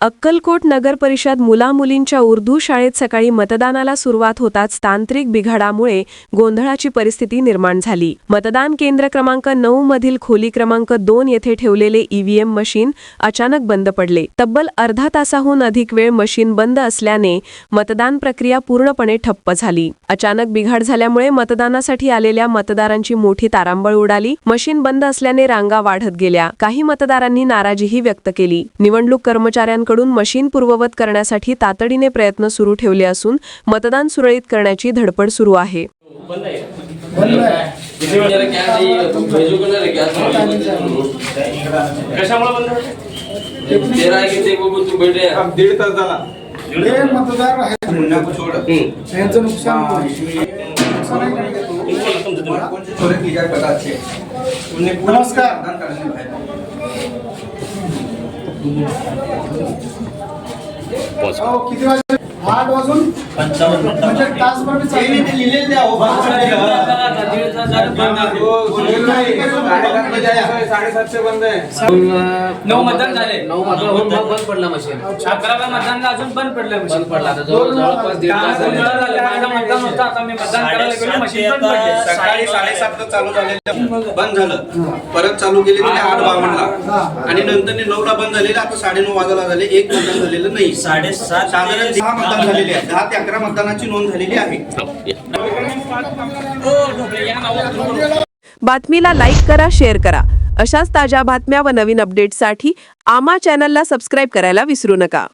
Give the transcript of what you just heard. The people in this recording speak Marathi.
अक्कलकोट नगर परिषद मुला उर्दू शाळेत सकाळी मतदानाला सुरुवात होताच तांत्रिक बिघाडामुळे गोंधळाची परिस्थिती निर्माण झाली. मतदान केंद्र क्रमांक नऊ मधील खोली क्रमांक दोन येथे ठेवलेले ईव्हीएम मशीन अचानक बंद पडले. तब्बल अर्धा तासाहून अधिक वेळ मशीन बंद असल्याने मतदान प्रक्रिया पूर्णपणे ठप्प झाली. अचानक बिघाड झाल्यामुळे मतदानासाठी आलेल्या मतदारांची मोठी तारांबळ उडाली. मशीन बंद असल्याने रांगा वाढत गेल्या. काही मतदारांनी नाराजीही व्यक्त केली. निवडणूक कर्मचाऱ्यांकडून मशीन पूर्ववत करण्यासाठी तातडीने प्रयत्न सुरू ठेवले असून मतदान सुरळीत करण्याची धडपड सुरू आहे. नमस्कार. आठ वाजून म्हणजे तासभर बी चालले. हो साडेसातशे बंद आहे. नऊ मतदान झाले. नऊ मतदान होऊन मग बंद पडला मशीन. अकराव्या मतदानला अजून बंद पडलं बंद पडला आता जवळ जवळपास दीड तास झाले. माझं मतदान होतं. आता मी मतदान करायला गेलो. मशीन बंद पडली. सकाळी साडेसात चालू झालेलं बंद झालं. परत चालू केले तिने आठ बावन्नला. आणि नंतर नऊला बंद झालेलं. आता साडेनऊ वाजायला झाले. एक मतदान झालेलं नाही. साडेसात साधारण दहा मतदान झालेले आहे. दहा ते अकरा मतदानाची नोंद झालेली आहे. बातमीला लाईक करा शेअर करा. अशाच ताज्या बातम्या व नवीन अपडेटसाठी आमा चॅनलला सबस्क्राईब करायला विसरू नका.